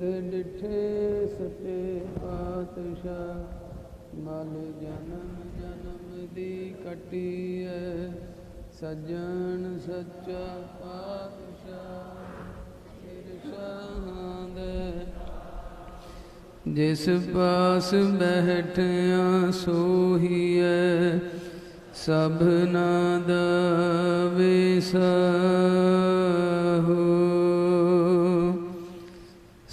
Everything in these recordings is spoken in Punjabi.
ਤੁਧ ਡਿਠੇ ਸਤੇ ਪਾਤਸ਼ਾਹ ਮਲ ਜਨਮ ਜਨਮ ਦੀ ਕਟੀ ਕਟੀਐ, ਸੱਜਣ ਸੱਚਾ ਪਾਤਸ਼ਾਹ ਇਰਸ਼ਾਦ ਜਿਸ ਪਾਸ ਬੈਠਿਆ ਸੋਹੀਐ, ਸਭਨਾ ਦਾ ਵਿਸਾਹੋ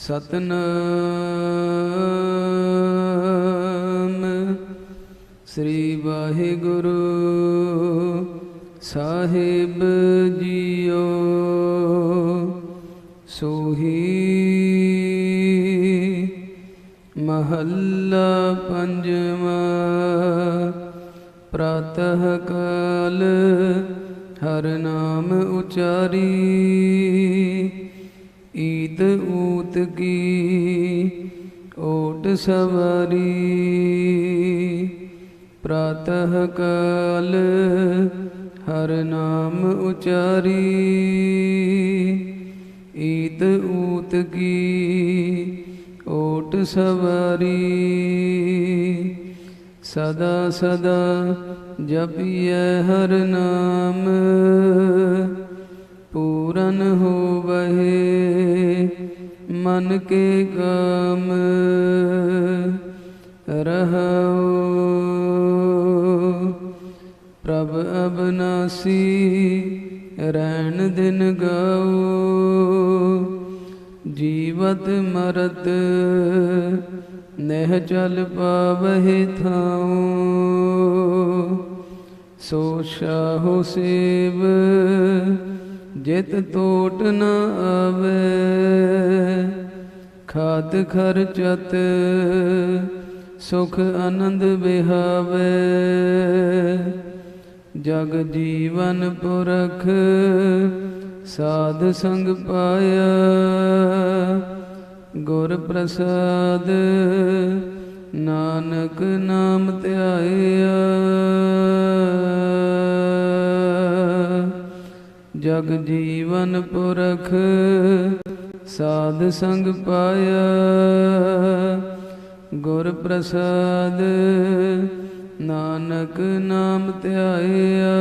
ਸਤਨਾਮ। ਸ੍ਰੀ ਵਾਹਿਗੁਰੂ ਸਾਹਿਬ ਜੀਓ। ਸੋਹੀ ਮਹੱਲਾ ਪੰਜਵਾ ਪ੍ਰਾਤः ਕਾਲ ਹਰ ਨਾਮ ਉਚਾਰੀ। ਈਦ ਊਤ ਕੀ ਓਟ ਸਵਾਰੀ। ਪ੍ਰਾਤः ਕਾਲ ਹਰ ਨਾਮ ਉਚਾਰੀ। ਈਦ ਊਤ ਕੀ ਓਟ ਸਵਾਰੀ। ਸਦਾ ਸਦਾ ਜਪੀਐ ਹਰ ਨਾਮ। ਪੂਰਨ ਹੋਵਹਿ, ਮਨ ਕੇ ਕਾਮ ਰਹਾਉ ਪ੍ਰਭ ਅਬਨਾਸੀ ਰਹਿਣ ਦਿਨ ਗਾਓ, ਜੀਵਤ ਮਰਤ ਨਹਿ ਚਲ ਪਾਵਹਿ ਥਾਉ। ਸੋ ਸ਼ਾਹੋ ਸੇਵ ਜਿਤ ਟੋਟ ਨ ਆਵੇ ਖਾਤ ਖਰਚਤ ਸੁਖ ਆਨੰਦ ਵਿਹਾਵੇ। ਜਗ ਜੀਵਨ ਪੁਰਖ ਸਾਧ ਸੰਗ ਪਾਇਆ, ਗੁਰ ਪ੍ਰਸਾਦ ਨਾਨਕ ਨਾਮ ਧਿਆਇਆ। ਜਗ ਜੀਵਨ ਪੁਰਖ ਸਾਧ ਸੰਗ ਪਾਇਆ। ਗੁਰ ਪ੍ਰਸਾਦ ਨਾਨਕ ਨਾਮ ਧਿਆਇਆ।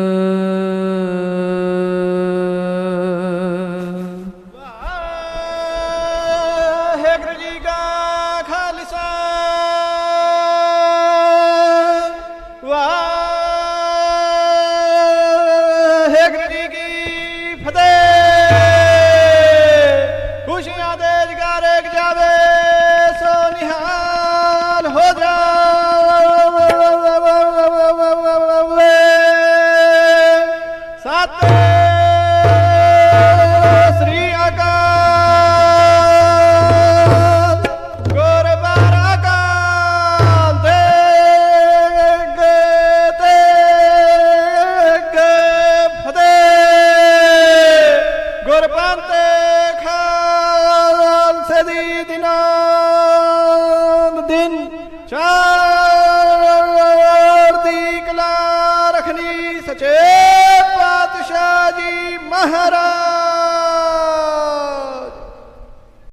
ਖਾਲਸੇ ਦਿਨ ਚੜ੍ਹਦੀ ਕਲਾ ਰਖਣੀ ਸਚੇ ਪਾਤਸ਼ਾਹ ਜੀ ਮਹਾਰਾਜ